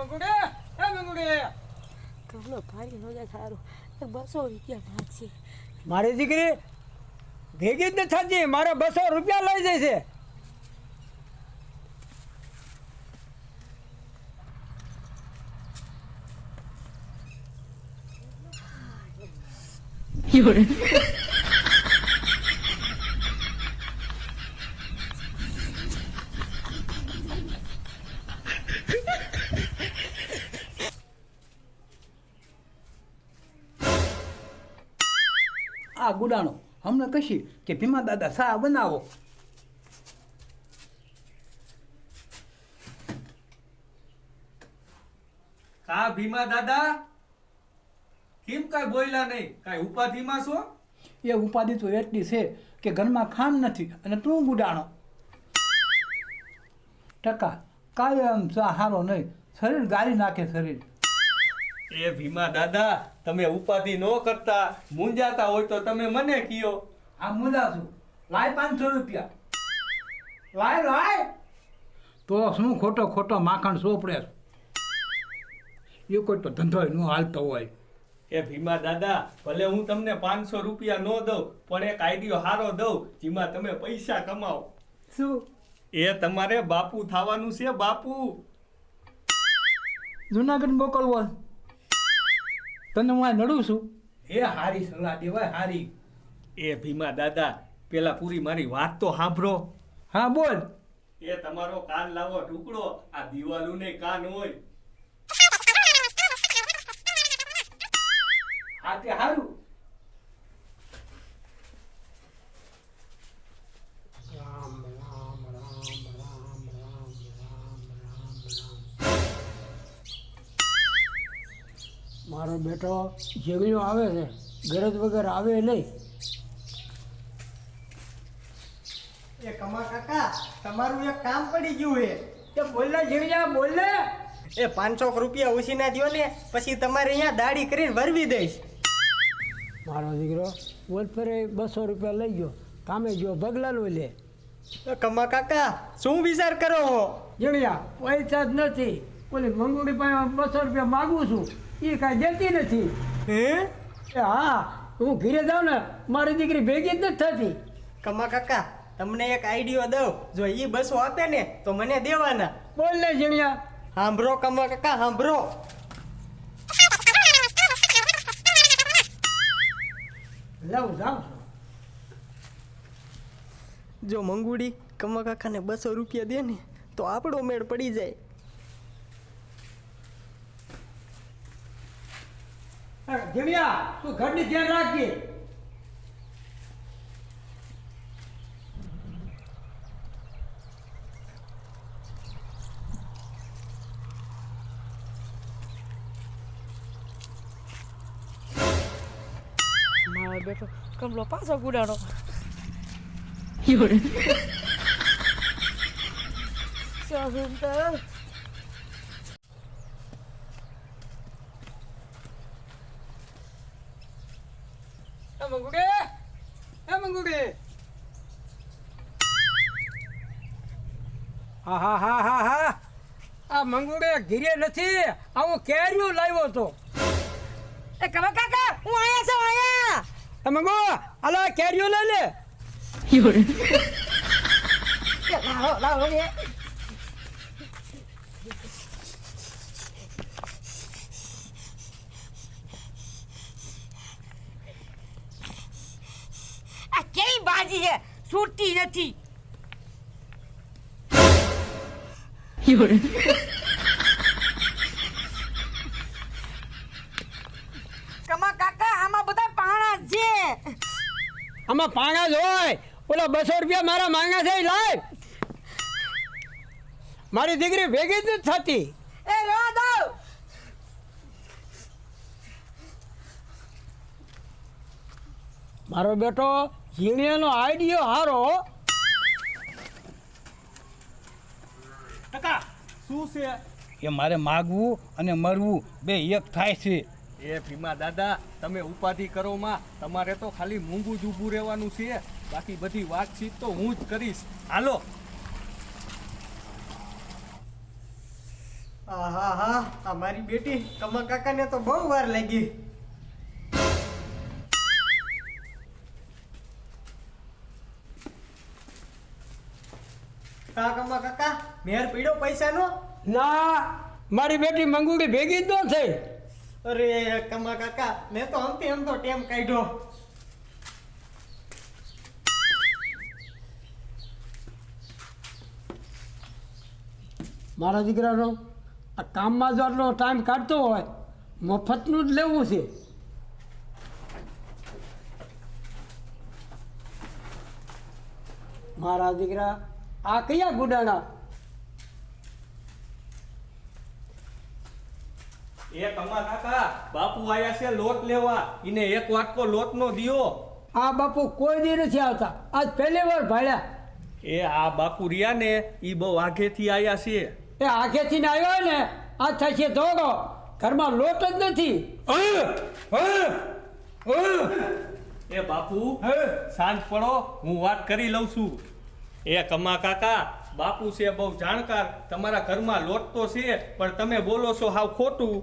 મંગુડે એ મંગુડે. કમલો ભારી જાય સારું બસો રૂપિયા ભાગશે મારી દીકરી ભેગી જ નથી થતી મારે બસો રૂપિયા લઈ જશે છે. આ ગુડાણો. હમણાં કશી કે ભીમા દાદા સા બનાવો? કા ભીમા દાદા? કેમ કાંઈ બોલ્યા નહીં? કાંઈ ઉપાધિમાં છો? એ ઉપાધિ તો એટલી છે કે ઘરમાં ખાન નથી અને તું ગુડાણો. ટકા કાયમ ચા સારો નહીં. શરીર ગાળી નાખે શરીર. એ ભીમા દાદા તમે ઉપાધિ ન કરતા મૂંઝાતા હોય તો તમે મને કયો. આ મુદા છું લાય પાંચસો રૂપિયા. લાય લાય. તો શું ખોટો ખોટો માખણ સોપડે એ કોઈ તો ધંધો ન હાલતો હોય. એ ભીમા દાદા ભલે હું તમને પાંચસો રૂપિયા ન દઉં પણ એક આઈડિયો હારો દઉં જેમાં તમે પૈસા કમાઓ શું? એ તમારે બાપુ થવાનું છે બાપુ. જુનાગઢ મોકલવો. તને હું આ નડું છું? એ હારી સલાહ દેવાય હારી. એ ભીમા દાદા પેલા પૂરી મારી વાત તો સાંભળો. હા બોલ. એ તમારો કાન લાવો ટુકડો આ દિવાલું ને કાન હોય. હા તે હારું. મારો બેટો જેવડ્યો આવે છે ગરજ વગર આવે નહીં. એ કમા કાકા તમારું એક કામ પડી ગયું હે તે બોલે જેવડ્યા બોલે એ પાંચસો રૂપિયા ઉછીના દો ને પછી તમારે અહીંયા દાઢી કરીને વરવી દઈશ. મારો દીકરો બોલ ફરે બસો રૂપિયા લઈ ગયો. કામે ગયો ભગલાનું લે એ કમા કાકા શું વિચાર કરો હો? જેવડ્યા પૈસા જ નથી. ઓલી મંગુડી પાસે બસો રૂપિયા માગું છું. એ કાંઈ દેતી નથી. હે? હા હું ઘીરે જાઉં ને મારી દીકરી ભેગી જ નથી થતી. કમા કાકા તમને એક આઈડિયો દઉં. જો એ બસો આપે ને તો મને દેવાના. બોલ ને જીણિયા. સાંભળો કમા કાકા સાંભળો લઉં જાઉં જો મંગુડી કમા કાકાને બસો રૂપિયા દે ને તો આપણો મેળ પડી જાય. જીણિયા તું ઘરની ધ્યાન રાખજે. મારો બેટો કમલો પાછો ગુડાણો. સુંદર એ મંગુડે! એ મંગુડે! હા હા હા હા હા. આ મંગુડે ઘીરે નથી. આ હું કેરીઓ લાવ્યો હતો. એ કમા કાકા હું આયા છું આયા. એ મંગુ હાલો કેરીઓ લઈ લે. લાવો લાવો એ આ કેવી બાજી છે છૂટતી નથી. કમા કાકા આમાં બધા પાણા છે. આમાં પાણા જ હોય. ઓલા બસો રૂપિયા મારા માંગા છે લાય. મારી દીકરી ભેગી જ થતી. એ રેવા દો મારો બેટો ઝીણિયાનો આઈડિયો હારો. ટકા શું છે? એ મારે માગવું અને મરવું બે એક થાય છે. એ ભીમા દાદા તમે ઉપાધિ કરો માં તમારે તો ખાલી મૂંગું જ ઊભું રહેવાનું છે. બાકી બધી વાતચીત તો હું જ કરીશ. હાલો. આહા હા અમારી મારી બેટી કમા કાકાને તો બહુ વાર લાગી. મેર પીડો પૈસાનો? ના મારી બેટી મંગુડી ભેગી જ ન થઈ. અરે કમા કાકા મેં તો અંતે એમ તો ટેમ કાઢ્યો. મારા દીકરાનો આ કામમાં જો આટલો ટાઈમ કાઢતો હોય મફતનું જ લેવું છે. મારા દીકરા આ કયા ગુડાણા? એ કમા કાકા બાપુ આયા છે લોટ લેવા. ઈને એક વાટકો લોટ નો દિયો. આ બાપુ કોઈ દી નથી આવતા. આજ પહેલી વાર ભાડ્યા. એ આ બાપુ રહ્યા ને ઈ બહુ આઘેથી આયા છે. એ આખેથી ને આવ્યો ને આ થાય છે ધોગો. ઘરમાં લોટ જ નથી. એ બાપુ સાંજ પડો હું વાત કરી લઉં છું. એ કમા કાકા બાપુ છે બહુ જાણકાર. તમારા ઘરમાં લોટ તો છે પણ તમે બોલો છો હાવ ખોટું.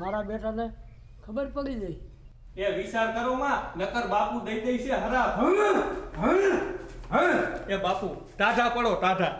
મારા બેટાને ખબર પડી ગઈ. એ વિચાર કરો માં નકર બાપુ દઈ દઈ છે હરાબ એ બાપુ ટાઢા પડો ટાઢા.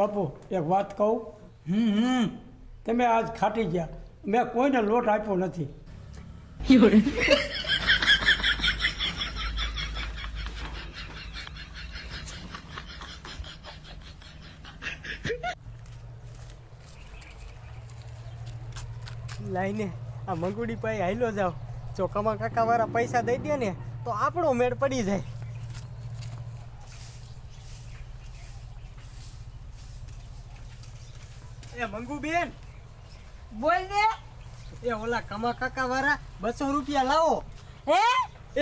બાપુ એક વાત કહું? હમ હમ. તમે આજ ખાટી ગયા. મેં કોઈને લોટ આપ્યો નથી. લાઈને આ મંગુડી પાસે હાઈલો જાઓ. જો કમા કાકા વાળા પૈસા દઈ દે ને તો આપણો મેળ પડી જાય. એ મંગુ બેન બોલ દે એ ઓલા કમા કાકા વાળા બસો રૂપિયા લાવો. હે?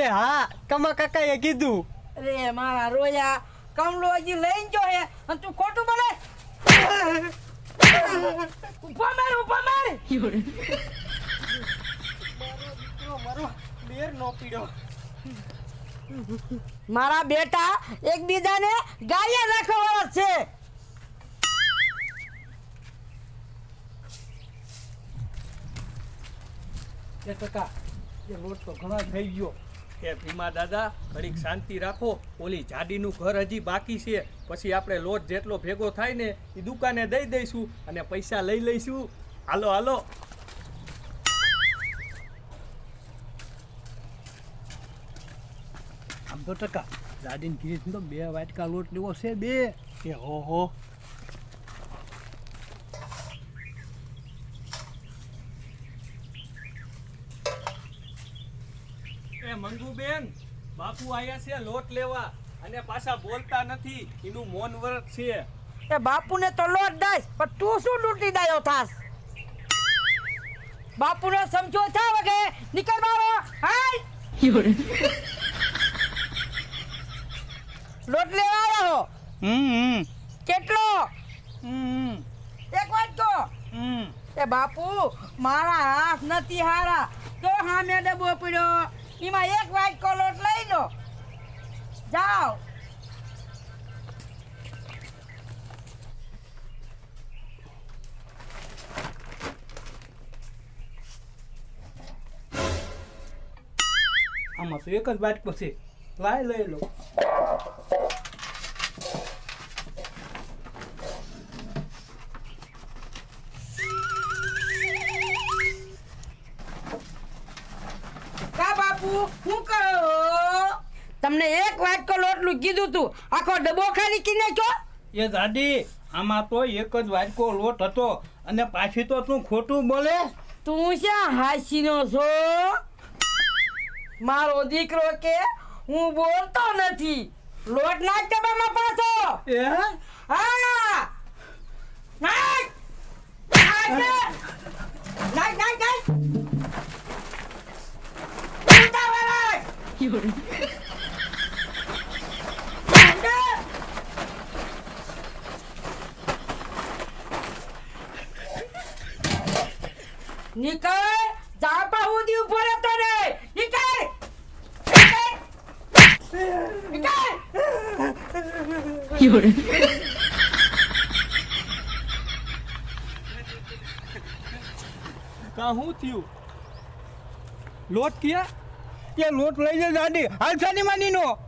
એ હા કમા કાકા એ કીધું. અરે મારા રોયા કમલો હજી લઈને જો હે. અને તું ખોટું બોલે? ઊભા માર ઊભા માર. મારો બેર નો પીડ્યો મારા બેટા એકબીજાને ગાળિયા રાખવા છે. એ ટકા. એ લોટ તો ઘણા થઈ ગયો. એ ભીમા દાદા ઘડીક શાંતિ રાખો. ઓલી જાડીનું ઘર હજી બાકી છે. પછી આપણે લોટ જેટલો ભેગો થાય ને એ દુકાને દઈ દઈશું અને પૈસા લઈ લઈશું. હાલો હાલો. આમ તો ટકા. દાદીને કીધી તો બે વાટકા લોટ લેવો છે બે. કે હો હો. મંગુબેન બાપુ આયા છે લોટ લેવા. અને પાછા બોલતા નથી. એનું મૌન વ્રત છે. એ બાપુને તો લોટ દઈશ પણ તું શું લૂંટી દાયો થાસ બાપુનો સમજો થા વગે. નીકળ મારો. હાય! લોટ લેવા આવ્યો હો? હમ કેટલો? હમ એક વાત તો હમ. એ બાપુ મારા હાથ નથી હારા. તો સામે ડબો પડ્યો એમાં એક વાઈટ લોટ લઈ લો. જાઓ. આમાં તો એક જ વાટકો છે. લાય લઈ લો. શું કરો તમને એક વાટકો લોટલું કીધું તું. આખો ડબ્બો ખાલી કીને છો એ દાદી આમાં તો એક જ વાટકો લોટ હતો અને પાછી તો તું ખોટું બોલે? તું શા હાસીનો છો? મારો દીકરો કે હું બોલતો નથી. લોટ નાખ ડબ્બામાં પાછો. એ? હા. નાખ. નાખ નાખ નાખ. 有人。નીકળ ઝાપા ઉધી ઊભો રહે તને નીકળ નીકળ કા હું થયું? લોટ કિયા? એ લોટ લઈ જાય દાદી. હાલ સાની માની નો